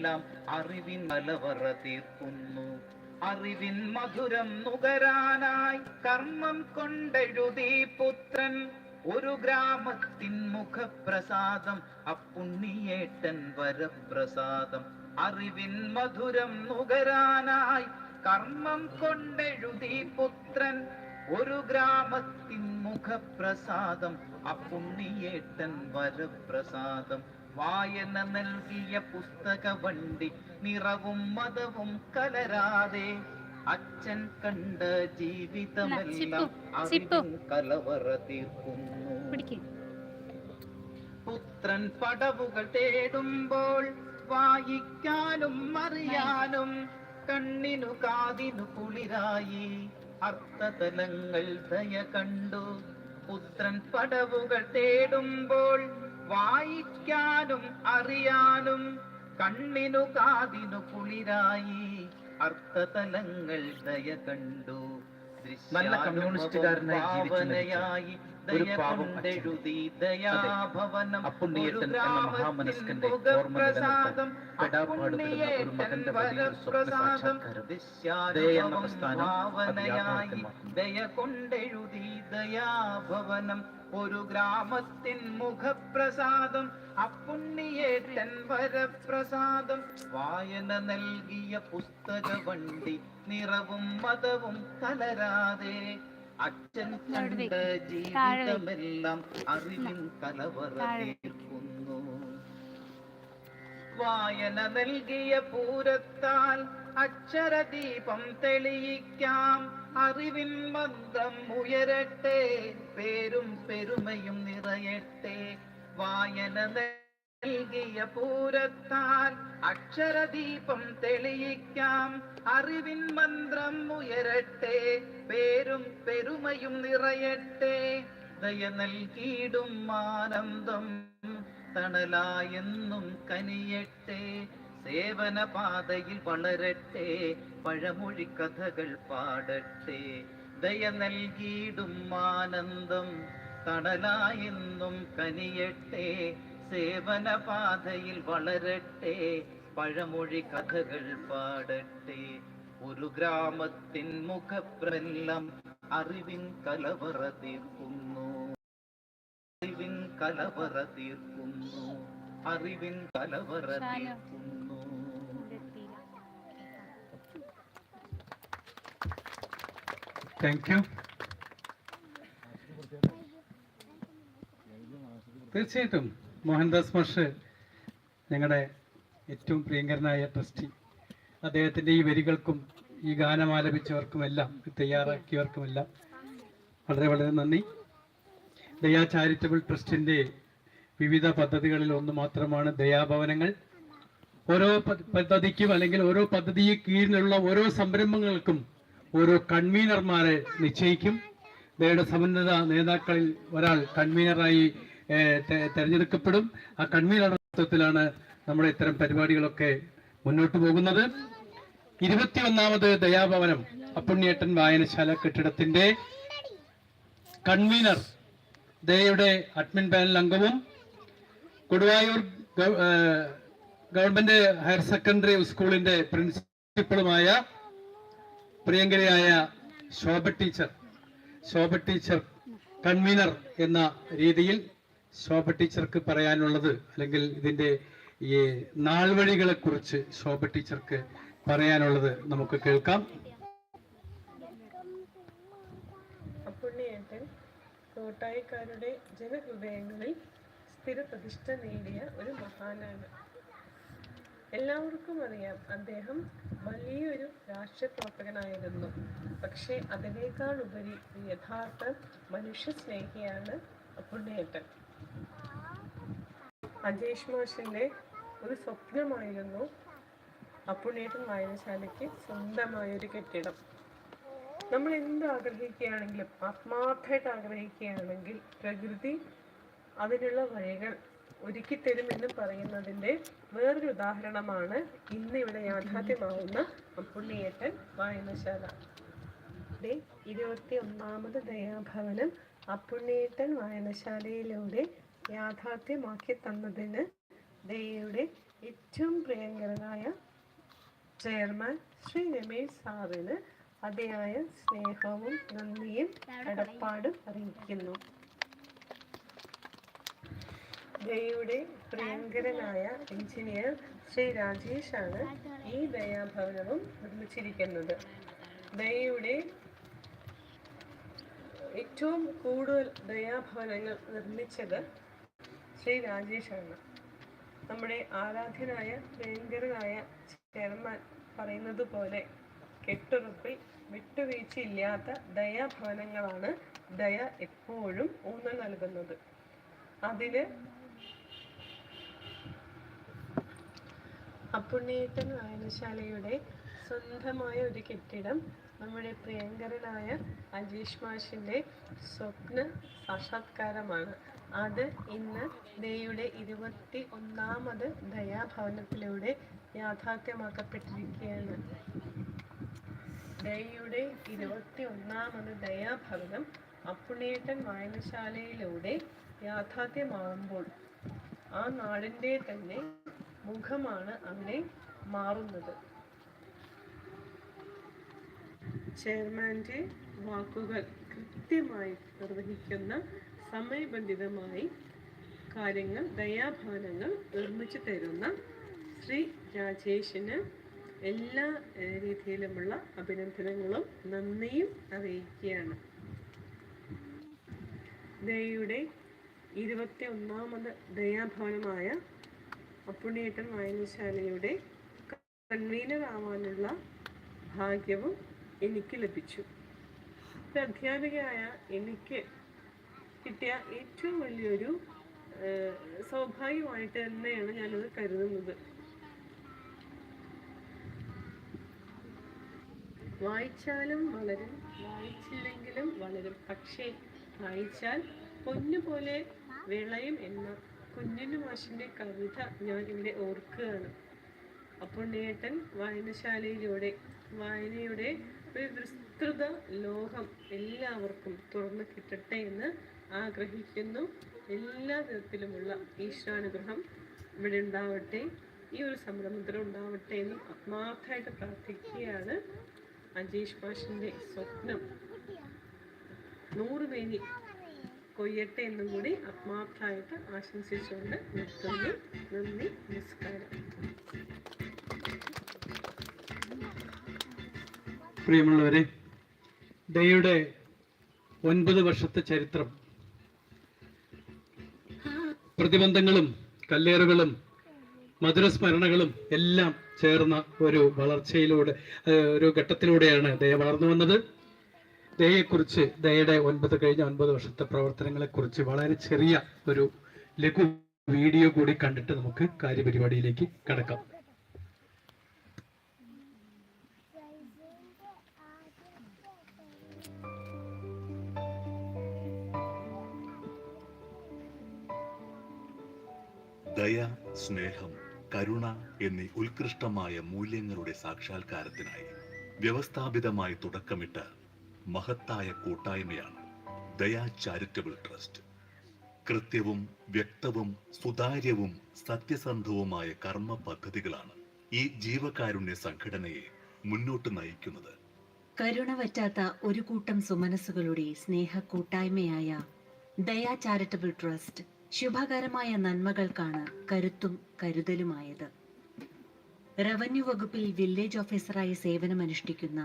എല്ലാം അറിവിൻ മലവറ തീർക്കുന്നു. അറിവിൻ മധുരം നുകരാനായി കർമ്മം കൊണ്ടെഴുതി പുത്രൻ. ഒരു ഗ്രാമത്തിൻ മുഖപ്രസാദം അപ്പുണ്ണിയേട്ടൻ വരപ്രസാദം. അറിവിൻ മധുരം നുകരാനായി കർമ്മം കൊണ്ടെഴുതി പുത്രൻ. ഒരു ഗ്രാമത്തിൻ മുഖപ്രസാദം അപ്പുണ്ണിയേട്ടൻ വരപ്രസാദം. വായന നൽകിയ പുസ്തക വണ്ടി നിറവും മതവും കലരാതെ അച്ഛൻ കണ്ട ജീവിതമെല്ലാം കലവറ തീർക്കുന്നു. പുത്രൻ പടവുകൾ തേടുമ്പോൾ വായിക്കാനും അറിയാനും കണ്ണിനു കാതിനു കുളിരായി അർത്ഥതലങ്ങൾ ദയ കണ്ടു. പുത്രൻ പടവുകൾ തേടുമ്പോൾ വായിക്കാനും അറിയാനും കണ്ണിനു കാതിനു കുളിരായി അർത്ഥതലങ്ങൾ ദയ കണ്ടു. നല്ല കമ്മ്യൂണിസ്റ്റുകാരനായി ജീവിച്ചു ഒരു പാവം ദയാഭവനം. അപ്പുണ്ണിയേട്ടൻ എന്ന മഹാമനസ്കന്റെ ഓർമ്മ മുഖപ്രസാദം നിലനിർത്താൻ പെടാപ്പാടുപെടുന്ന ഒരു മകന്റെ വലിയ സ്വപ്ന സാക്ഷാത്കാരം. ദയ എന്ന പ്രസ്ഥാനം അത് യാഥാർത്ഥ്യമാക്കുന്നു. ഒരു ഗ്രാമത്തിൻ മുഖപ്രസാദം അപ്പുണ്ണിയേട്ടൻ വരപ്രസാദം വായന നൽകിയ പുസ്തക വണ്ടി നിറവും മതവും കലരാതെ അച്ഛൻ കണ്ട. ജീവിതമെല്ലാം അറിവിൻ കലവറ. തീർക്കുന്നു വായന നൽകിയ പൂരത്താൽ അക്ഷരദീപം തെളിയിക്കാം അറിവിൻ മന്ദം ഉയരട്ടെ പേരും പെരുമയും നിറയട്ടെ. വായന നൽകിയ പൂരത്താൽ അക്ഷരദീപം തെളിയിക്കാം. അറിവിൻ മന്ത്രം ഉയരട്ടെ പേരും പെരുമയും നിറയട്ടെ. ദയ നൽകിയിടും ആനന്ദം തണലായെന്നും കനിയട്ടെ. സേവന പാതയിൽ വളരട്ടെ പഴമൊഴി കഥകൾ പാടട്ടെ. ദയ നൽകിയിടും ആനന്ദം കടലായെന്നും കനിയട്ടെ. സേവന പാതയിൽ വളരട്ടെ പഴമൊഴി കഥകൾ പാടട്ടെ. ഒരു ഗ്രാമത്തിൻ മുഖപ്രമെല്ലാം അറിവിൻ കലവറ തീർക്കുന്നു. അറിവിൻ കലവറ തീർക്കുന്നു. അറിവിൻ കലവറ. തീർക്കുന്നു ഇവിടെ എത്തിയില്ല. താങ്ക് യു തീർച്ചയായിട്ടും മോഹൻദാസ് മാഷ് ഞങ്ങളുടെ ഏറ്റവും പ്രിയങ്കരനായ ട്രസ്റ്റി. അദ്ദേഹത്തിന്റെ ഈ വരികൾക്കും ഈ ഗാനം ആലപിച്ചവർക്കുമെല്ലാം തയ്യാറാക്കിയവർക്കുമെല്ലാം വളരെ വളരെ നന്ദി. ദയാ ചാരിറ്റബിൾ ട്രസ്റ്റിന്റെ വിവിധ പദ്ധതികളിൽ ഒന്ന് മാത്രമാണ് ദയാഭവനങ്ങൾ. ഓരോ പദ്ധതിക്കും അല്ലെങ്കിൽ ഓരോ പദ്ധതിയെ കീഴിലുള്ള ഓരോ സംരംഭങ്ങൾക്കും ഓരോ കൺവീനർമാരെ നിശ്ചയിക്കും. ഇവയുടെ സമന്നത നേതാക്കളിൽ ഒരാൾ കൺവീനറായി തെരഞ്ഞെടുക്കപ്പെടും. ആ കൺവീനർ നേതൃത്വത്തിലാണ് നമ്മുടെ ഇത്തരം പരിപാടികളൊക്കെ മുന്നോട്ട് പോകുന്നത്. ഇരുപത്തിയൊന്നാമത് ദയാഭവനം അപ്പുണ്ണിയേട്ടൻ വായനശാല കെട്ടിടത്തിന്റെ കൺവീനർ ദയയുടെ അഡ്മിൻ പാനൽ അംഗവും കൊടുവായൂർ ഗവൺമെന്റ് ഹയർ സെക്കൻഡറി സ്കൂളിന്റെ പ്രിൻസിപ്പളുമായ പ്രിയങ്കരിയായ Shobha teacher Shobha teacher convener എന്ന രീതിയിൽ ശോഭ ടീച്ചർക്ക് പറയാനുള്ളത് അല്ലെങ്കിൽ ഇതിന്റെ ഈ നാൾവഴികളെ കുറിച്ച് ശോഭ ടീച്ചർക്ക് പറയാനുള്ളത് നമുക്ക് കേൾക്കാം. അപ്പുണ്ണിയേട്ടൻ കോട്ടായിക്കാരുടെ ജനഹൃദയങ്ങളിൽ സ്ഥിരപ്രതിഷ്ഠ നേടിയ ഒരു മഹാനാണ്. എല്ലാവർക്കും അറിയാം. അദ്ദേഹം വലിയൊരു രാഷ്ട്രപ്രവർത്തകനായിരുന്നു. പക്ഷേ അതിനേക്കാൾ ഉപരി യഥാർത്ഥ മനുഷ്യ സ്നേഹിയാണ് പുണ്യേട്ടൻ അജേഷ് മാഷിന്റെ ഒരു സ്വപ്നമായിരുന്നു അപ്പുണ്ണിയേട്ടൻ വായനശാലയ്ക്ക് സ്വന്തമായൊരു കെട്ടിടം. നമ്മൾ എന്ത് ആഗ്രഹിക്കുകയാണെങ്കിലും ആത്മാർത്ഥമായിട്ട് ആഗ്രഹിക്കുകയാണെങ്കിൽ പ്രകൃതി അതിനുള്ള വഴികൾ ഒരുക്കി തരുമെന്ന് പറയുന്നതിന്റെ വേറൊരു ഉദാഹരണമാണ് ഇന്ന് ഇവിടെ യാഥാർത്ഥ്യമാവുന്ന പുണ്ണിയേട്ടൻ വായനശാല. ഇരുപത്തി ഒന്നാമത് ദയാഭവനം അപ്പുണ്ണിയേട്ടൻ വായനശാലയിലൂടെ യാഥാർത്ഥ്യമാക്കി തന്നതിന് ദയയുടെ ഏറ്റവും പ്രിയങ്കരനായ ചെയർമാൻ ശ്രീ രമേശ് സാറിന് അതിയായ സ്നേഹവും നന്ദിയും കടപ്പാടും അറിയിക്കുന്നു. ദയയുടെ പ്രിയങ്കരനായ എഞ്ചിനീയർ ശ്രീ രാജേഷ് ആണ് ഈ ദയാഭവനവും നിർമ്മിച്ചിരിക്കുന്നത്. ദയയുടെ ഏറ്റവും കൂടുതൽ ദയാഭവനങ്ങൾ നിർമ്മിച്ചത് ശ്രീ രാജേഷാണ് നമ്മുടെ ആരാധ്യനായ പ്രിയങ്കരനായ ചെയർമാൻ പറയുന്നത് പോലെ കെട്ടുറപ്പിൽ വിട്ടുവീഴ്ചയില്ലാത്ത ദയാഭവനങ്ങളാണ് ദയ എപ്പോഴും ഊന്നൽ നൽകുന്നത്. അതിന് അപ്പുണ്ണീട്ടൻ വായനശാലയുടെ സ്വന്തമായ ഒരു കെട്ടിടം നമ്മുടെ പ്രിയങ്കരനായ അജീഷ് മാഷിന്റെ സ്വപ്ന സാക്ഷാത്കാരമാണ്. അത് ഇന്ന് ദയുടെ ഇരുപത്തി ഒന്നാമത് ദയാഭവനത്തിലൂടെ യാഥാർത്ഥ്യമാക്കപ്പെട്ടിരിക്കുകയാണ്. ദയയുടെ ഇരുപത്തി ഒന്നാമത് ദയാഭവനം അപ്പുണ്ണേട്ടൻ വായനശാലയിലൂടെ യാഥാർത്ഥ്യമാകുമ്പോൾ ആ നാടിന്റെ തന്നെ മുഖമാണ് അവിടെ മാറുന്നത്. ചെയർമാന്റെ വാക്കുകൾ കൃത്യമായി നിർവഹിക്കുന്ന സമയബന്ധിതമായി കാര്യങ്ങൾ ദയാഭവനങ്ങൾ നിർമ്മിച്ചു തരുന്ന ശ്രീ രാജേഷിന് എല്ലാ രീതിയിലുമുള്ള അഭിനന്ദനങ്ങളും നന്ദിയും അറിയിക്കുകയാണ്. ദയയുടെ ഇരുപത്തി ഒന്നാമത് ദയാഭവനമായ അപ്പുണ്ണിയേട്ടൻ വായനശാലയുടെ കൺവീനർ ആവാനുള്ള ഭാഗ്യവും എനിക്ക് ലഭിച്ചു. അധ്യാപികയായ എനിക്ക് കിട്ടിയ ഏറ്റവും വലിയൊരു സ്വാഭാവികമായിട്ട് തന്നെയാണ് ഞാനത് കരുതുന്നത്. വായിച്ചാലും വളരും വായിച്ചില്ലെങ്കിലും വളരും. പക്ഷേ വായിച്ചാൽ പൊന്നുപോലെ വിളയും എന്ന കുഞ്ഞിനു മാഷിന്റെ കവിത ഞാൻ ഇവിടെ ഓർക്കുകയാണ്. അപ്പോൾ നേട്ടൻ വായനശാലയിലൂടെ വായനയുടെ ഒരു വിസ്തൃത ലോകം എല്ലാവർക്കും തുറന്നു കിട്ടട്ടെ എന്ന് ആഗ്രഹിക്കുന്നു. എല്ലാ വിധത്തിലുമുള്ള ഈശ്വരാനുഗ്രഹം ഇവിടെ ഉണ്ടാവട്ടെ ഈ ഒരു സംരംഭത്തിൽ ഉണ്ടാവട്ടെ എന്ന് ആത്മാർത്ഥമായിട്ട് പ്രാർത്ഥിക്കുകയാണ് അജീഷ് മാഷിന്റെ സ്വപ്നം. നൂറുമേനി കൊയ്യട്ടെ എന്നും കൂടി ആത്മാർത്ഥമായിട്ട് ആശംസിച്ചുകൊണ്ട് നിർത്തുന്നു. നന്ദി നമസ്കാരം. പ്രിയമുള്ളവരെ ദയയുടെ ഒൻപത് വർഷത്തെ ചരിത്രം. പ്രതിബന്ധങ്ങളും കല്ലേറുകളും മധുരസ്മരണകളും എല്ലാം ചേർന്ന ഒരു വളർച്ചയിലൂടെ ഒരു ഘട്ടത്തിലൂടെയാണ് ദയ വളർന്നു വന്നത്. ദയയെക്കുറിച്ച് ദയയുടെ ഒൻപത് കഴിഞ്ഞ ഒൻപത് വർഷത്തെ പ്രവർത്തനങ്ങളെക്കുറിച്ച് വളരെ ചെറിയ ഒരു ലഘു വീഡിയോ കൂടി കണ്ടിട്ട് നമുക്ക് കാര്യപരിപാടിയിലേക്ക് കടക്കാം. ദയ സ്നേഹം കരുണ എന്നീ ഉത്കൃഷ്ടമായ മൂല്യങ്ങളുടെ സാക്ഷാത്കാരത്തിനായി വ്യവസ്ഥാപിതമായി തുടക്കമിട്ട മഹത്തായ കൂട്ടായ്മയാണ് ദയാ ചാരിറ്റബിൾ ട്രസ്റ്റ്. കൃത്യവും വ്യക്തവും സുതാര്യവും സത്യസന്ധവുമായ കർമ്മ പദ്ധതികളാണ് ഈ ജീവകാരുണ്യ സംഘടനയെ മുന്നോട്ട് നയിക്കുന്നത്. കരുണ പറ്റാത്ത ഒരു കൂട്ടം സുമനസ്സുകളുടെ സ്നേഹ കൂട്ടായ്മയായ ദയാ ചാരിറ്റബിൾ ട്രസ്റ്റ് ശുഭകരമായ നന്മകൾക്കാണ് കരുത്തും കരുതലുമായത്. റവന്യൂ വകുപ്പിൽ വില്ലേജ് ഓഫീസറായി സേവനമനുഷ്ഠിക്കുന്ന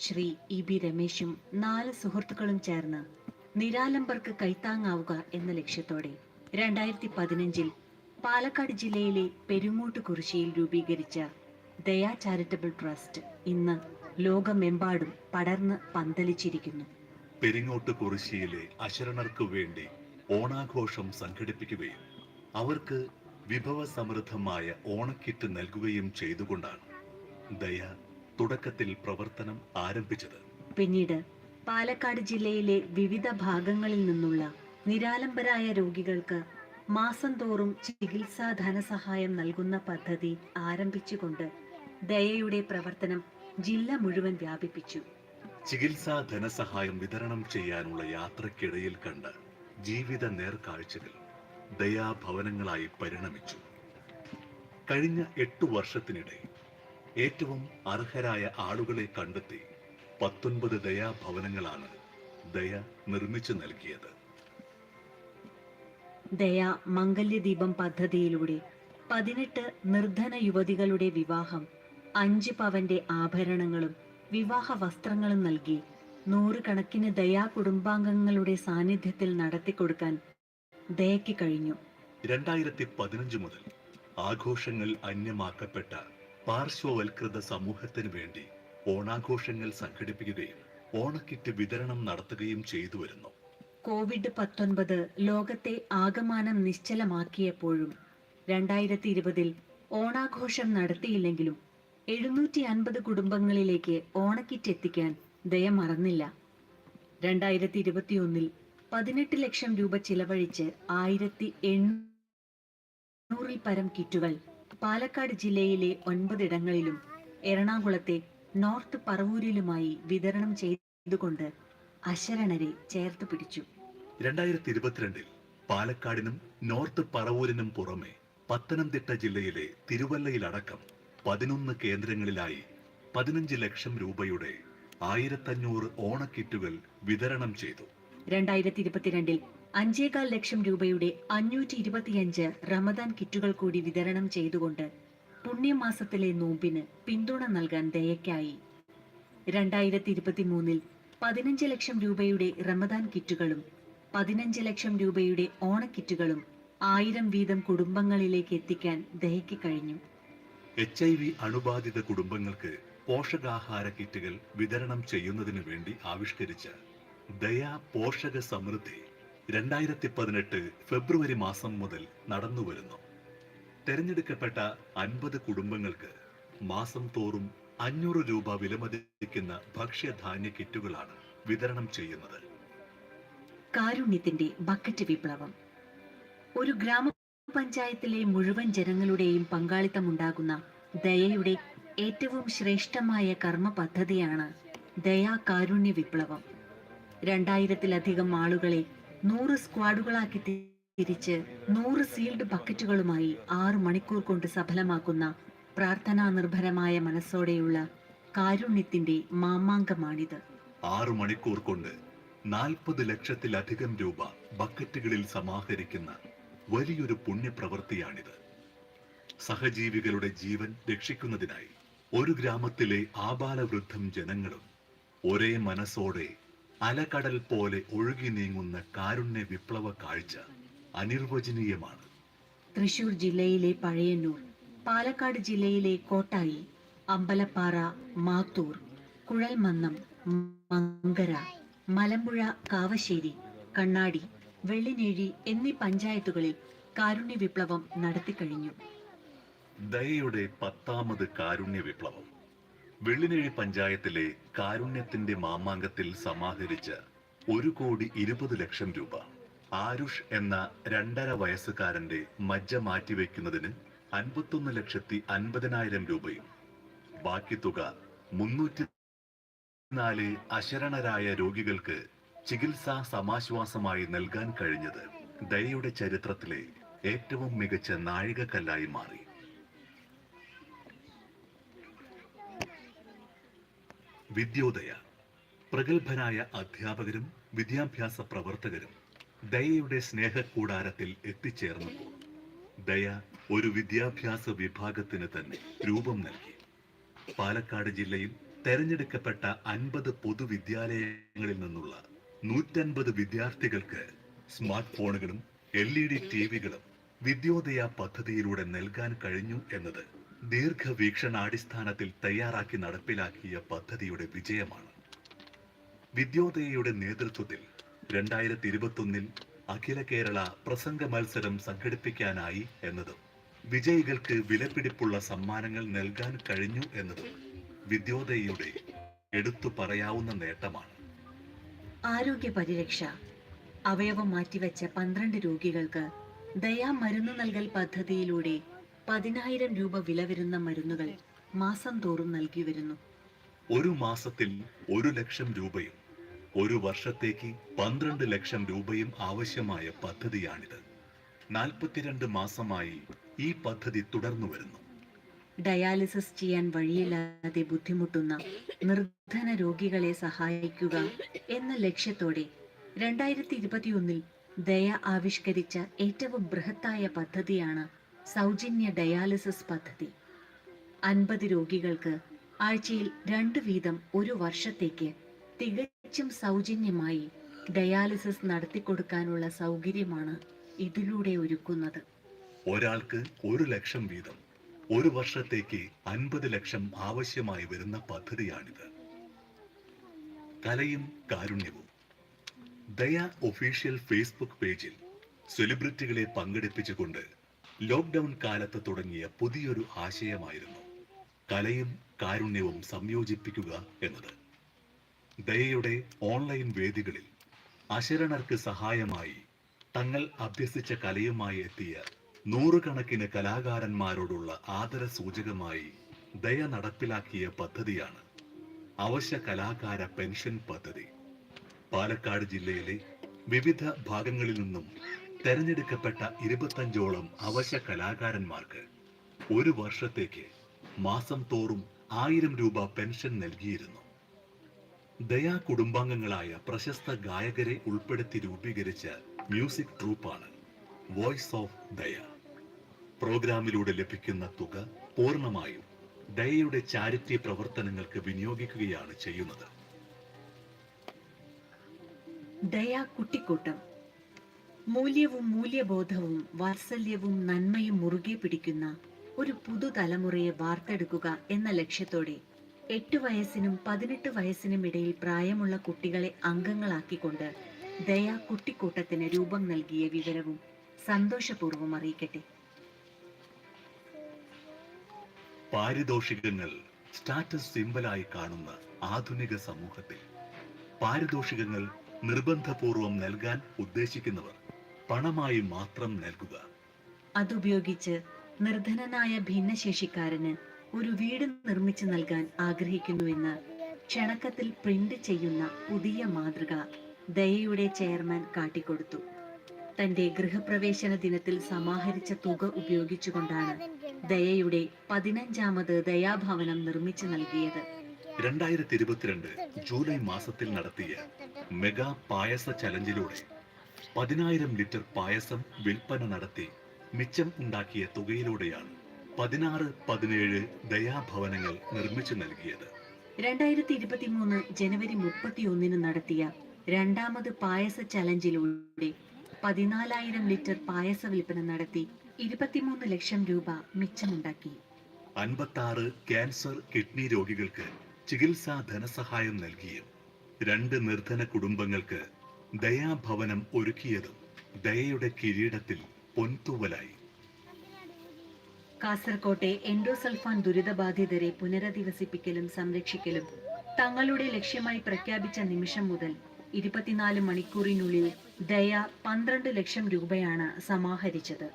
ശ്രീ ഇ ബി രമേശും നാല് സുഹൃത്തുക്കളും ചേർന്ന് നിരാലംബർക്ക് കൈത്താങ്ങാവുക എന്ന ലക്ഷ്യത്തോടെ രണ്ടായിരത്തി പതിനഞ്ചിൽ പാലക്കാട് ജില്ലയിലെ പെരുങ്ങോട്ട് കുറിശിയിൽ രൂപീകരിച്ച ദയാ ചാരിറ്റബിൾ ട്രസ്റ്റ് ഇന്ന് ലോകമെമ്പാടും പടർന്ന് പന്തലിച്ചിരിക്കുന്നു. പെരിങ്ങോട്ട് കുറിശിയിലെ അശരണർക്കു വേണ്ടി ഓണാഘോഷം സംഘടിപ്പിക്കുകയും അവർക്ക് വിഭവസമൃദ്ധമായ ഓണക്കിറ്റ് നൽകുകയും ചെയ്തുകൊണ്ടാണ് ദയ തുടക്കത്തിൽ പ്രവർത്തനം ആരംഭിച്ചത്. പിന്നീട് പാലക്കാട് ജില്ലയിലെ വിവിധ ഭാഗങ്ങളിൽ നിന്നുള്ള നിരാലംബരായ രോഗികൾക്ക് മാസം തോറും ചികിത്സാ ധനസഹായം നൽകുന്ന പദ്ധതി ആരംഭിച്ചുകൊണ്ട് ദയയുടെ പ്രവർത്തനം ജില്ല മുഴുവൻ വ്യാപിപ്പിച്ചു. ചികിത്സാ ധനസഹായം വിതരണം ചെയ്യാനുള്ള യാത്രക്കിടയിൽ കണ്ട ജീവിത നേർക്കാഴ്ചകൾ ദയാഭവനങ്ങളായി പരിണമിച്ചു. കഴിഞ്ഞ എട്ടു വർഷത്തിനിടെ ഏറ്റവും അർഹരായ ആളുകളെ കണ്ടെത്തി പത്തൊൻപത് ദയാഭവനങ്ങളാണ് ദയ നിർമ്മിച്ചു നൽകിയത്. ദയ മംഗല്യദീപം പദ്ധതിയിലൂടെ പതിനെട്ട് നിർധന യുവതികളുടെ വിവാഹം അഞ്ച് പവന്റെ ആഭരണങ്ങളും വിവാഹ വസ്ത്രങ്ങളും നൽകി നൂറുകണക്കിന് ദയാ കുടുംബാംഗങ്ങളുടെ സാന്നിധ്യത്തിൽ നടത്തിക്കൊടുക്കാൻ ദയയ്ക്ക് കഴിഞ്ഞു. രണ്ടായിരത്തി പതിനഞ്ച് മുതൽ ആഘോഷങ്ങൾ അന്യമാക്കപ്പെട്ട പാർശ്വവൽകൃത സമൂഹത്തിന് വേണ്ടി ഓണാഘോഷങ്ങൾ സംഘടിപ്പിക്കുകയും ഓണക്കിറ്റ് വിതരണം നടത്തുകയും ചെയ്തു വരുന്നു. കോവിഡ് പത്തൊൻപത് ലോകത്തെ ആകമാനം നിശ്ചലമാക്കിയപ്പോഴും രണ്ടായിരത്തി ഇരുപതിൽ ഓണാഘോഷം നടത്തിയില്ലെങ്കിലും എഴുന്നൂറ്റി അൻപത് കുടുംബങ്ങളിലേക്ക് ഓണക്കിറ്റ് എത്തിക്കാൻ ദയ മറന്നില്ല. രണ്ടായിരത്തി ഇരുപത്തിയൊന്നിൽ പതിനെട്ട് ലക്ഷം രൂപ ചിലവഴിച്ച് ആയിരത്തി എണ്ണൂറിൽ പരം കിറ്റുകൾ പാലക്കാട് ജില്ലയിലെ ഒൻപതിടങ്ങളിലും എറണാകുളത്തെ നോർത്ത് പറവൂരിലുമായി വിതരണം ചെയ്തുകൊണ്ട് അശരണരെ ചേർത്ത് പിടിച്ചു. രണ്ടായിരത്തി ഇരുപത്തിരണ്ടിൽ പാലക്കാടിനും നോർത്ത് പറവൂരിനും പുറമെ പത്തനംതിട്ട ജില്ലയിലെ തിരുവല്ലയിലടക്കം പതിനൊന്ന് കേന്ദ്രങ്ങളിലായി പതിനഞ്ച് ലക്ഷം രൂപയുടെ ആയിരത്തഞ്ഞൂറ് ഓണക്കിറ്റുകൾ വിതരണം ചെയ്തു. രണ്ടായിരത്തി ഇരുപത്തിരണ്ടിൽ അഞ്ചേകാൽ ലക്ഷം രൂപയുടെ അഞ്ഞൂറ്റി ഇരുപത്തിയഞ്ച് റമദാൻ കിറ്റുകൾ കൂടി വിതരണം ചെയ്തുകൊണ്ട് പുണ്യമാസത്തിലെ നോമ്പിന് പിന്തുണ നൽകാൻ ദയക്കായി. രണ്ടായിരത്തി ഇരുപത്തിമൂന്നിൽ പതിനഞ്ച് ലക്ഷം രൂപയുടെ റമദാൻ കിറ്റുകളും പതിനഞ്ച് ലക്ഷം രൂപയുടെ ഓണക്കിറ്റുകളും ആയിരം വീതം കുടുംബങ്ങളിലേക്ക് എത്തിക്കാൻ ദയക്ക് കഴിഞ്ഞു. എച്ച് ഐ വി അണുബാധിത കുടുംബങ്ങൾക്ക് പോഷകാഹാര കിറ്റുകൾ വിതരണം ചെയ്യുന്നതിന് വേണ്ടി ആവിഷ്കരിച്ച ദയാ പോഷക സമൃദ്ധി രണ്ടായിരത്തി പതിനെട്ട് ഫെബ്രുവരി മാസം മുതൽ നടന്നുവരുന്നു തെരഞ്ഞെടുക്കപ്പെട്ട അൻപത് കുടുംബങ്ങൾക്ക് മാസം തോറും അഞ്ഞൂറ് രൂപ വിലമതിക്കുന്ന ഭക്ഷ്യധാന്യ കിറ്റുകളാണ് വിതരണം ചെയ്യുന്നത്. കാരുണ്യത്തിന്റെ ബക്കറ്റ് വിപ്ലവം. ഒരു ഗ്രാമപഞ്ചായത്തിലെ മുഴുവൻ ജനങ്ങളുടെയും പങ്കാളിത്തമുണ്ടാകുന്ന ദയയുടെ ഏറ്റവും ശ്രേഷ്ഠമായ കർമ്മ പദ്ധതിയാണ് ദയാ കാരുണ്യ വിപ്ലവം. രണ്ടായിരത്തിലധികം ആളുകളെ നൂറ് സ്ക്വാഡുകളാക്കി തിരിച്ച് നൂറ് സീൽഡ് ബക്കറ്റുകളുമായി ആറു മണിക്കൂർ കൊണ്ട് സഫലമാക്കുന്ന പ്രാർത്ഥനാ നിർഭരമായ മനസ്സോടെയുള്ള കാരുണ്യത്തിന്റെ മാമാങ്കമാണിത്. ആറു മണിക്കൂർ കൊണ്ട് നാൽപ്പത് ലക്ഷത്തിലധികം രൂപ ബക്കറ്റുകളിൽ സമാഹരിക്കുന്ന വലിയൊരു പുണ്യപ്രവൃത്തിയാണിത്. സഹജീവികളുടെ ജീവൻ രക്ഷിക്കുന്നതിനായി ഒരു ഗ്രാമത്തിലെ ആബാലവൃദ്ധം ജനങ്ങളും ഒരേ മനസ്സോടെ അലകടൽ പോലെ ഒഴുകി നീങ്ങുന്ന കാരുണ്യ വിപ്ലവ കാഴ്ച അനിർവചനീയമാണ്. തൃശൂർ ജില്ലയിലെ പഴയന്നൂർ പാലക്കാട് ജില്ലയിലെ കോട്ടായി അമ്പലപ്പാറ മാത്തൂർ കുഴൽമന്നം മങ്കര മലമ്പുഴ കാവശ്ശേരി കണ്ണാടി വെള്ളിനേഴി എന്നീ പഞ്ചായത്തുകളിൽ കാരുണ്യ വിപ്ലവം നടത്തിക്കഴിഞ്ഞു. ദയയുടെ പത്താമത് കാരുണ്യ വിപ്ലവം. വെള്ളിനേഴി പഞ്ചായത്തിലെ കാരുണ്യത്തിന്റെ മാമാങ്കത്തിൽ സമാഹരിച്ച ഒരു കോടി ഇരുപത് ലക്ഷം രൂപ. ആരുഷ് എന്ന രണ്ടര വയസ്സുകാരന്റെ മജ്ജ മാറ്റിവെക്കുന്നതിന് അൻപത്തൊന്ന് ലക്ഷത്തി അൻപതിനായിരം രൂപയും ബാക്കി തുക മുന്നൂറ്റി നാല് അശരണരായ രോഗികൾക്ക് ചികിത്സാ സമാശ്വാസമായി നൽകാൻ കഴിഞ്ഞത് ദയയുടെ ചരിത്രത്തിലെ ഏറ്റവും മികച്ച നാഴികക്കല്ലായി മാറി. വിദ്യോദയ. പ്രഗത്ഭരായ അധ്യാപകരും വിദ്യാഭ്യാസ പ്രവർത്തകരും ദയയുടെ സ്നേഹക്കൂടാരത്തിൽ എത്തിച്ചേർന്നപ്പോൾ ദയ ഒരു വിദ്യാഭ്യാസ വിഭാഗത്തിന് തന്നെ രൂപം നൽകി. പാലക്കാട് ജില്ലയിൽ തെരഞ്ഞെടുക്കപ്പെട്ട അൻപത് പൊതുവിദ്യാലയങ്ങളിൽ നിന്നുള്ള നൂറ്റൻപത് വിദ്യാർത്ഥികൾക്ക് സ്മാർട്ട് ഫോണുകളും എൽ ഇ ഡി ടി വികളും വിദ്യോദയ പദ്ധതിയിലൂടെ നൽകാൻ കഴിഞ്ഞു എന്നത് ദീർഘവീക്ഷണാടിസ്ഥാനത്തിൽ തയ്യാറാക്കി നടപ്പിലാക്കിയ പദ്ധതിയുടെ വിജയമാണ്. വിദ്യോദയയുടെ നേതൃത്വത്തിൽ രണ്ടായിരത്തി ഇരുപത്തൊന്നിൽ അഖില കേരള പ്രസംഗ മത്സരം സംഘടിപ്പിക്കാനായി എന്നതും വിജയികൾക്ക് വിലപിടിപ്പുള്ള സമ്മാനങ്ങൾ നൽകാൻ കഴിഞ്ഞു എന്നതും വിദ്യോദയയുടെ എടുത്തു പറയാവുന്ന നേട്ടമാണ്. ആരോഗ്യ പരിരക്ഷ അവയവം മാറ്റിവെച്ച പന്ത്രണ്ട് രോഗികൾക്ക് ദയാ മരുന്ന് നൽകൽ പദ്ധതിയിലൂടെ പതിനായിരം രൂപ വില വരുന്ന മരുന്നുകൾ മാസം തോറും നൽകി വരുന്നു. ഒരു മാസത്തിൽ ഒരു ലക്ഷം രൂപയും ഒരു വർഷത്തേക്ക് പന്ത്രണ്ട് ലക്ഷം രൂപയും ആവശ്യമായ പദ്ധതിയാണിത്. നാൽപ്പത്തിരണ്ട് മാസമായി ഈ പദ്ധതി തുടർന്നു വരുന്നു. ഡയാലിസിസ് ചെയ്യാൻ വഴിയില്ലാതെ ബുദ്ധിമുട്ടുന്ന നിർധന രോഗികളെ സഹായിക്കുക എന്ന ലക്ഷ്യത്തോടെ രണ്ടായിരത്തി ഇരുപത്തിയൊന്നിൽ ദയ ആവിഷ്കരിച്ച ഏറ്റവും ബൃഹത്തായ പദ്ധതിയാണ് സൗജന്യ ഡയാലിസിസ് പദ്ധതി. അൻപത് രോഗികൾക്ക് ആഴ്ചയിൽ രണ്ട് വീതം ഒരു വർഷത്തേക്ക് തികച്ചും സൗജന്യമായി ഡയാലിസിസ് നടത്തിക്കൊടുക്കാനുള്ള സൗകര്യമാണ് ഇതിലൂടെ ഒരുക്കുന്നത്. ഒരാൾക്ക് ഒരു ലക്ഷം വീതം ഒരു വർഷത്തേക്ക് അൻപത് ലക്ഷം ആവശ്യമായി വരുന്ന പദ്ധതിയാണിത്. കലയും കാരുണ്യവും. ദയ ഒഫീഷ്യൽ ഫേസ്ബുക്ക് പേജിൽ സെലിബ്രിറ്റികളെ പങ്കെടുപ്പിച്ചുകൊണ്ട് ലോക്ക്ഡൌൺ കാലത്ത് തുടങ്ങിയ പുതിയൊരു ആശയമായിരുന്നു കലയും കാരുണ്യവും സംയോജിപ്പിക്കുക എന്നത്. ദയയുടെ ഓൺലൈൻ വേദികളിൽ അശരണർക്ക് സഹായമായി തങ്ങൾ അഭ്യസിച്ച കലയുമായി എത്തിയ നൂറുകണക്കിന് കലാകാരന്മാരോടുള്ള ആദര സൂചകമായി ദയ നടപ്പിലാക്കിയ പദ്ധതിയാണ് അവശ്യ കലാകാര പെൻഷൻ പദ്ധതി. പാലക്കാട് ജില്ലയിലെ വിവിധ ഭാഗങ്ങളിൽ നിന്നും തെരഞ്ഞെടുക്കപ്പെട്ട ഇരുപത്തഞ്ചോളം അവശ്യ കലാകാരന്മാർക്ക് ഒരു വർഷത്തേക്ക് മാസം തോറും ആയിരം രൂപ പെൻഷൻ നൽകിയിരുന്നു. ദയാ കുടുംബാംഗങ്ങളായ പ്രശസ്ത ഗായകരെ ഉൾപ്പെടുത്തി രൂപീകരിച്ച മ്യൂസിക് ട്രൂപ്പാണ് വോയിസ് ഓഫ് ദയ. പ്രോഗ്രാമിലൂടെ ലഭിക്കുന്ന തുക പൂർണമായും ദയയുടെ ചാരിറ്റി പ്രവർത്തനങ്ങൾക്ക് വിനിയോഗിക്കുകയാണ് ചെയ്യുന്നത്. ദയാ കുട്ടിക്കൂട്ടം. മൂല്യവും മൂല്യബോധവും വാത്സല്യവും നന്മയും മുറുകെ പിടിക്കുന്ന ഒരു പുതുതലമുറയെ വാർത്തെടുക്കുക എന്ന ലക്ഷ്യത്തോടെ എട്ട് വയസ്സിനും പതിനെട്ട് വയസ്സിനും ഇടയിൽ പ്രായമുള്ള കുട്ടികളെ അംഗങ്ങളാക്കിക്കൊണ്ട് ദയാ കുട്ടിക്കൂട്ടത്തിന് രൂപം നൽകിയ വിവരവും സന്തോഷപൂർവം അറിയിക്കട്ടെ. പാരിതോഷികങ്ങൾ സ്റ്റാറ്റസ് സിമ്പലായി കാണുന്ന ആധുനിക സമൂഹത്തിൽ. പാരിതോഷികങ്ങൾ നിർബന്ധപൂർവം നൽകാൻ ഉദ്ദേശിക്കുന്നവർ പണമായി മാത്രം നൽകുക. അതുപയോഗിച്ച് നിർധനനായ ഭിന്നശേഷിക്കാരന് ഒരു വീട് നിർമ്മിച്ചു നൽകാൻ ആഗ്രഹിക്കുന്നുവെന്ന് ക്ഷണക്കത്തിൽ പ്രിന്റ് ചെയ്യുന്ന പുതിയ മാതൃക ദയയുടെ ചെയർമാൻ കാട്ടിക്കൊടുത്തു. തന്റെ ഗൃഹപ്രവേശന ദിനത്തിൽ സമാഹരിച്ച തുക ഉപയോഗിച്ചുകൊണ്ടാണ് ദയയുടെ പതിനഞ്ചാമത് ദയാഭവനം നിർമ്മിച്ചു നൽകിയത്. രണ്ടായിരത്തി ഇരുപത്തിരണ്ട് ജൂലൈ മാസത്തിൽ നടത്തിയ മെഗാ പായസ ചലഞ്ചിലൂടെ പതിനായിരം ലിറ്റർ പായസം വിൽപ്പന നടത്തി മിച്ചം ഉണ്ടാക്കിയ തുകയിലൂടെയാണ് പതിനാറ് പതിനേഴ് ദയാഭവനങ്ങൾ നിർമ്മിച്ചു നൽകിയത്. രണ്ടായിരത്തി ഇരുപത്തി മൂന്ന് ജനുവരി മുപ്പത്തിയൊന്നിന് നടത്തിയ രണ്ടാമത് പായസ ചലഞ്ചിലൂടെ പതിനാലായിരം ലിറ്റർ പായസ വിൽപ്പന നടത്തി ഇരുപത്തിമൂന്ന് ലക്ഷം രൂപ മിച്ചമുണ്ടാക്കി. അൻപത്താറ് ക്യാൻസർ കിഡ്നി രോഗികൾക്ക് ചികിത്സാ ധനസഹായം നൽകിയും രണ്ട് നിർധന കുടുംബങ്ങൾക്ക് ദയാഭവനം ഒരുക്കിയതും ദയയുടെ കിരീടത്തിൽ പൊൻതൂവലായി. കാസർകോട്ടെ എൻഡോസൾഫാൻ ദുരിതബാധിതരെ പുനരധിവസിപ്പിക്കലും സംരക്ഷിക്കലും തങ്ങളുടെ ലക്ഷ്യമായി പ്രഖ്യാപിച്ച നിമിഷം മുതൽ ഇരുപത്തിനാല് മണിക്കൂറിനുള്ളിൽ ദയ പന്ത്രണ്ട് ലക്ഷം രൂപയാണ് സമാഹരിച്ചത്.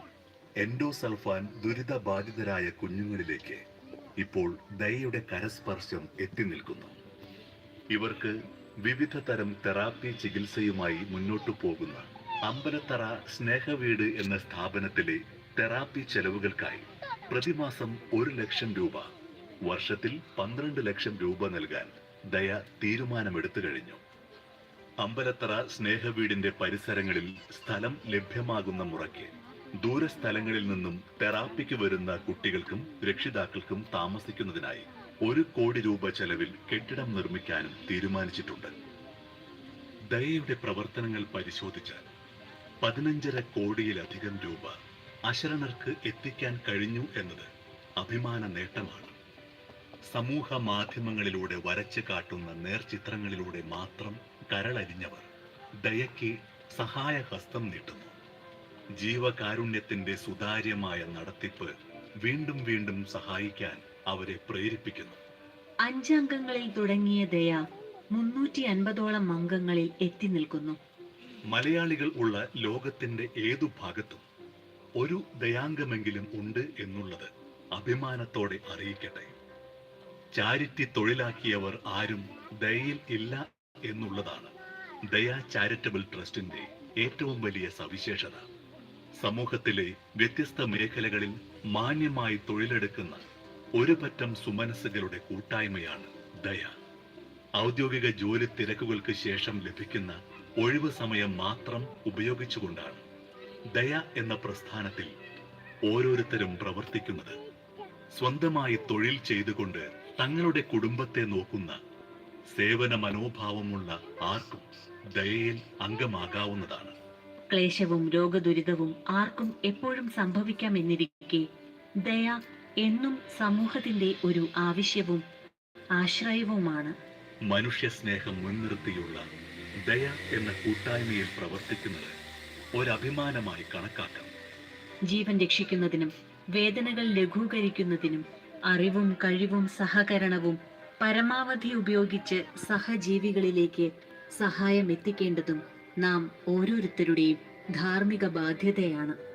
എൻഡോസൾഫാൻ ദുരിതബാധിതരായ കുഞ്ഞുങ്ങളിലേക്ക് ഇപ്പോൾ ദയയുടെ കരസ്പർശം എത്തി നിൽക്കുന്നു. ഇവർക്ക് വിവിധ തരം തെറാപ്പി ചികിത്സയുമായി മുന്നോട്ടു പോകുന്ന അമ്പലത്തറ സ്നേഹവീട് എന്ന സ്ഥാപനത്തിലെ തെറാപ്പി ചെലവുകൾക്കായി പ്രതിമാസം ഒരു ലക്ഷം രൂപ വർഷത്തിൽ പന്ത്രണ്ട് ലക്ഷം രൂപ നൽകാൻ ദയ തീരുമാനമെടുത്തു കഴിഞ്ഞു. അമ്പലത്തറ സ്നേഹവീടിന്റെ പരിസരങ്ങളിൽ സ്ഥലം ലഭ്യമാകുന്ന മുറയ്ക്ക് ദൂരസ്ഥലങ്ങളിൽ നിന്നും തെറാപ്പിക്ക് വരുന്ന കുട്ടികൾക്കും രക്ഷിതാക്കൾക്കും താമസിക്കുന്നതിനായി ഒരു കോടി രൂപ ചെലവിൽ കെട്ടിടം നിർമ്മിക്കാനും തീരുമാനിച്ചിട്ടുണ്ട്. ദയയുടെ പ്രവർത്തനങ്ങൾ പരിശോധിച്ചാൽ പതിനഞ്ചര കോടിയിലധികം രൂപ അശരണർക്ക് എത്തിക്കാൻ കഴിഞ്ഞു എന്നത് അഭിമാന നേട്ടമാണ്. സമൂഹ മാധ്യമങ്ങളിലൂടെ വരച്ചു കാട്ടുന്ന നേർചിത്രങ്ങളിലൂടെ മാത്രം കരളരിഞ്ഞവർ ദയയ്ക്ക് സഹായഹസ്തം നീട്ടുന്നു. ജീവകാരുണ്യത്തിന്റെ സുതാര്യമായ നടത്തിപ്പ് വീണ്ടും വീണ്ടും സഹായിക്കാൻ അവരെ പ്രേരിപ്പിക്കുന്നു. അഞ്ചംഗങ്ങളിൽ തുടങ്ങിയ ദയ മുന്നൂറ്റി അൻപതോളം അംഗങ്ങളിൽ എത്തി നിൽക്കുന്നു. മലയാളികൾ ഉള്ള ലോകത്തിന്റെ ഏതു ഭാഗത്തും ഒരു ദയാംഗമെങ്കിലും ഉണ്ട് എന്നുള്ളത് അഭിമാനത്തോടെ അറിയിക്കട്ടെ. ചാരിറ്റി തൊഴിലാക്കിയവർ ആരും ദയയിൽ ഇല്ല എന്നുള്ളതാണ് ദയ ചാരിറ്റബിൾ ട്രസ്റ്റിന്റെ ഏറ്റവും വലിയ സവിശേഷത. സമൂഹത്തിലെ വ്യത്യസ്ത മേഖലകളിൽ മാന്യമായി തൊഴിലെടുക്കുന്ന ഒരു പറ്റം സുമനസ്സുകളുടെ കൂട്ടായ്മയാണ് ദയ. ഔദ്യോഗിക ജോലി തിരക്കുകൾക്ക് ശേഷം ലഭിക്കുന്ന ഒഴിവ് സമയം മാത്രം ഉപയോഗിച്ചുകൊണ്ടാണ് ദയ എന്ന പ്രസ്ഥാനത്തിൽ ഓരോരുത്തരും പ്രവർത്തിക്കുന്നത്. സ്വന്തമായി തൊഴിൽ ചെയ്തുകൊണ്ട് തങ്ങളുടെ കുടുംബത്തെ നോക്കുന്ന സേവന മനോഭാവമുള്ള ആർക്കും ദയയിൽ അംഗമാകാവുന്നതാണ്. ക്ലേശവും രോഗദുരിതവും ആർക്കും എപ്പോഴും സംഭവിക്കാമെന്നിരിക്കെ ദയ എന്നും സമൂഹത്തിന്റെ ഒരു ആവശ്യവും ആശ്രയവുമാണ്. മനുഷ്യ സ്നേഹം മുൻനിർത്തിയുള്ള ദയ എന്ന കൂട്ടായ്മയിൽ പ്രവർത്തിക്കുന്നത് ഒരഭിമാനമായി കണക്കാക്കാം. ജീവൻ രക്ഷിക്കുന്നതിനും വേദനകൾ ലഘൂകരിക്കുന്നതിനും അറിവും കഴിവും സഹകരണവും പരമാവധി ഉപയോഗിച്ച് സഹജീവികളിലേക്ക് സഹായം എത്തിക്കേണ്ടതും നാം ഓരോരുത്തരുടെയും ധാർമ്മിക ബാധ്യതയാണ്.